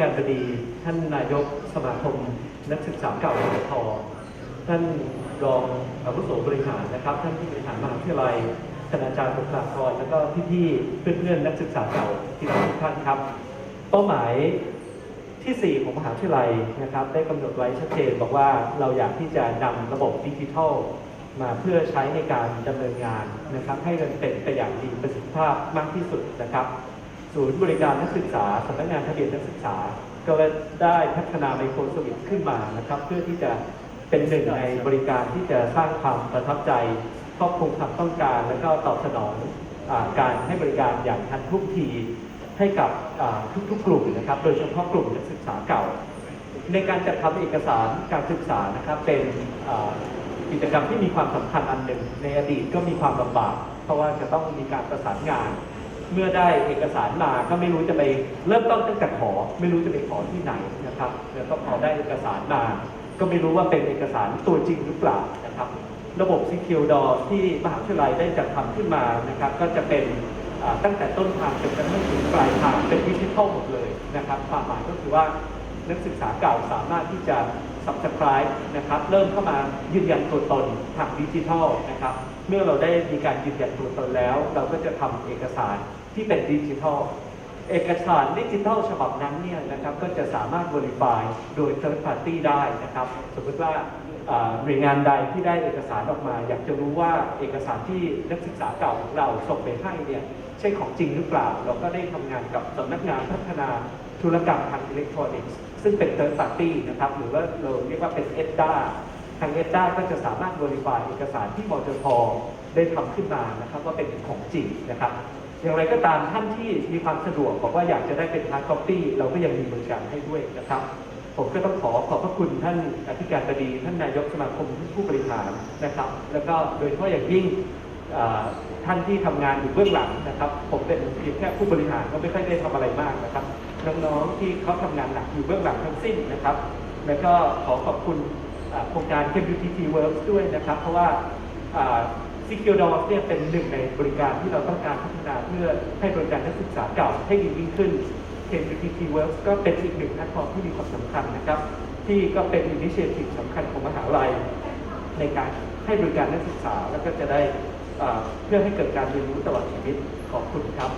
การบดี ท่านนายกสมาคมนักศึกษาเก่าปทท่านรองอาวุโสบริหารนะครับ ท่านผู้บริหารมหาวิทยาลัยคณาจารย์บุคลากรแล้วก็พี่ๆเพื่อนๆนักศึกษาเก่าที่รักทุกท่านครับ เป้าหมายที่ 4 ของมหาวิทยาลัยนะครับ ได้กำหนดไว้ชัดเจนบอกว่าเราอยากที่จะนำระบบดิจิทัลมาเพื่อใช้ในการดำเนินงานนะครับ ให้มันเป็นไปอย่างมีประสิทธิภาพมากที่สุดนะครับ ศูนย์บริการนักศึกษาสำนักงานทะเบียนนักศึกษา ก็ได้พัฒนาไมโครสวิตขึ้นมานะครับ เพื่อที่จะเป็นหนึ่งในบริการที่จะสร้างความประทับใจครอบคลุมความต้องการ และก็ตอบสนองอการให้บริการอย่างทันท่วงทีให้กับทุกๆกลุ่มนะครับ โดยเฉพาะกลุ่มนักศึกษาเก่า ในการจัดทำเอกสารการศึกษานะครับเป็นกิจกรรมที่มีความสำคัญอันหนึ่งในอดีตก็มีความลำบาก เพราะว่าจะต้องมีการประสานงาน เมื่อได้เอกสารมาก็ไม่รู้จะไปเริ่มต้นตั้งแต่ขอ ไม่รู้จะไปขอที่ไหนนะครับแล้วก็พอได้เอกสารมา ก็ไม่รู้ว่าเป็นเอกสารตัวจริงหรือเปล่านะครับ ระบบ Secure d o ที่มหาวิทยาลัยได้จัดทำขึ้นมานะครับ ก็จะเป็นตั้งแต่ต้นทางจนกระทั่งถึงปลายทางเป็นดิจิทัลหมดเลยนะครับความหมายก็คือว่านักศึกษาเก่าสามารถที่จะ subscribe นะครับเริ่มเข้ามายืนยันตัวตนทางดิจิทัลนะครับ เมื่อเราได้มีการยืนยันตัวตนแล้ว เราก็จะทำเอกสาร ที่เป็นดิจิทัล เอกสารดิจิทัลฉบับนั้นเนี่ยนะครับก็จะสามารถ verify โดย third party ได้นะครับ สมมติว่าหน่วยงานใดที่ได้เอกสารออกมา อยากจะรู้ว่าเอกสารที่นักศึกษาเก่าของเราส่งไปให้เนี่ยใช่ของจริงหรือเปล่า เราก็ได้ทำงานกับสำนักงานพัฒนาธุรกรรมทางอิเล็กทรอนิกส์ซึ่งเป็น third party นะครับหรือว่าเราเรียกว่าเป็น EDDA ทาง EDDA ก็จะสามารถ verify เอกสารที่มจพได้ทำขึ้นมานะครับว่าเป็นของจริงนะครับ อย่างไรก็ตามท่านที่มีความสะดวกบอกว่าอยากจะได้เป็น hard copy เราก็ยังมีบริการให้ด้วยนะครับ ผมก็ต้องขอขอบพระคุณท่านอธิการบดี ท่านนายกสมาคมผู้บริหารนะครับ แล้วก็โดยเฉพาะอย่างยิ่งท่านที่ทำงานอยู่เบื้องหลังนะครับ ผมเป็นเพียงแค่ผู้บริหารก็ไม่ค่อยได้ทำอะไรมากนะครับน้องๆที่เขาทำงานหนักอยู่เบื้องหลังทั้งสิ้นนะครับ แล้วก็ขอขอบคุณโครงการ KBTT Works ด้วยนะครับ เพราะว่า อ่า Secure Doors เนี่ยเป็นหนึ่งในบริการที่เราต้องการพัฒนาเพื่อให้บริการนักศึกษาเก่าให้ดียิ่งขึ้น KBTT Works ก็เป็นอีกหนึ่งแพลตฟอร์มที่มีความสำคัญนะครับ ที่ก็เป็นอินิเชทีฟสำคัญของมหาลัย ในการให้บริการนักศึกษาแล้วก็จะได้อ่าเพื่อให้เกิดการเรียนรู้ตลอดชีวิตขอบคุณครับ